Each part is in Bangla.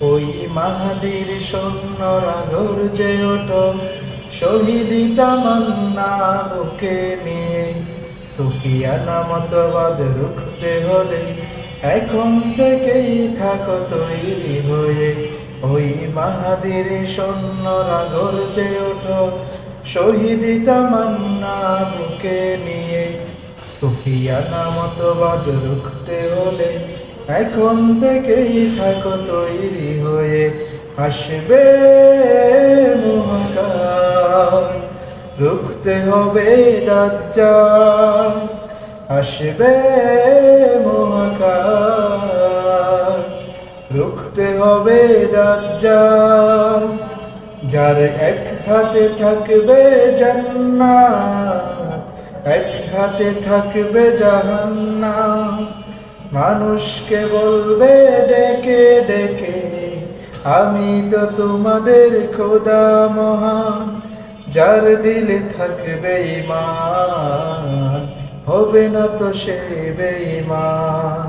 ওই মাহাদির সৈন্যরা গর্জে ওঠো শহীদি তামান্না বুকে নিয়ে। সুফিয়ানা মতবাদ রুখতে হলে এখন থেকেই থাকো তৈরি হয়ে। ওই মাহাদির সৈন্যরা গর্জে ওঠো শহীদি তামান্না বুকে নিয়ে। সুফিয়ানা মতবাদ রুখতে হলে এখন থেকেই থাকো তৈরি হয়ে, আসবে মহাকার রুখতে হবে দাজ্জাল, আসবে মহাকার রুখতে হবে দাজ্জাল, যার এক হাতে থাকবে জান্নাত, এক হাতে থাকবে জাহান্নাম। মানুষকে বলবে ডেকে ডেকে, আমি তো তোমাদের খোদা মহান, যার দিলে থাকবে ইমান হবে না তো সে বেঈমান।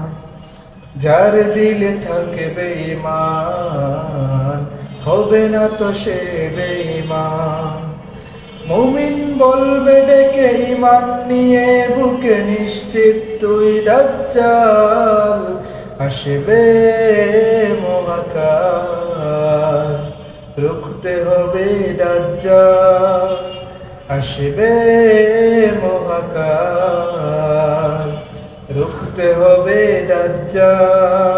যার দিলে থাকবে ইমান হবে না তো সে বেঈমান। মুমিন বলবে ডেকে ইমান নিয়ে বুকে নিশ্চিত তুই দাজ্জাল, আসবে মহাকাল। রুখতে হবে দাজ্জাল, আসবে মহাকাল। রুখতে হবে দাজ্জাল।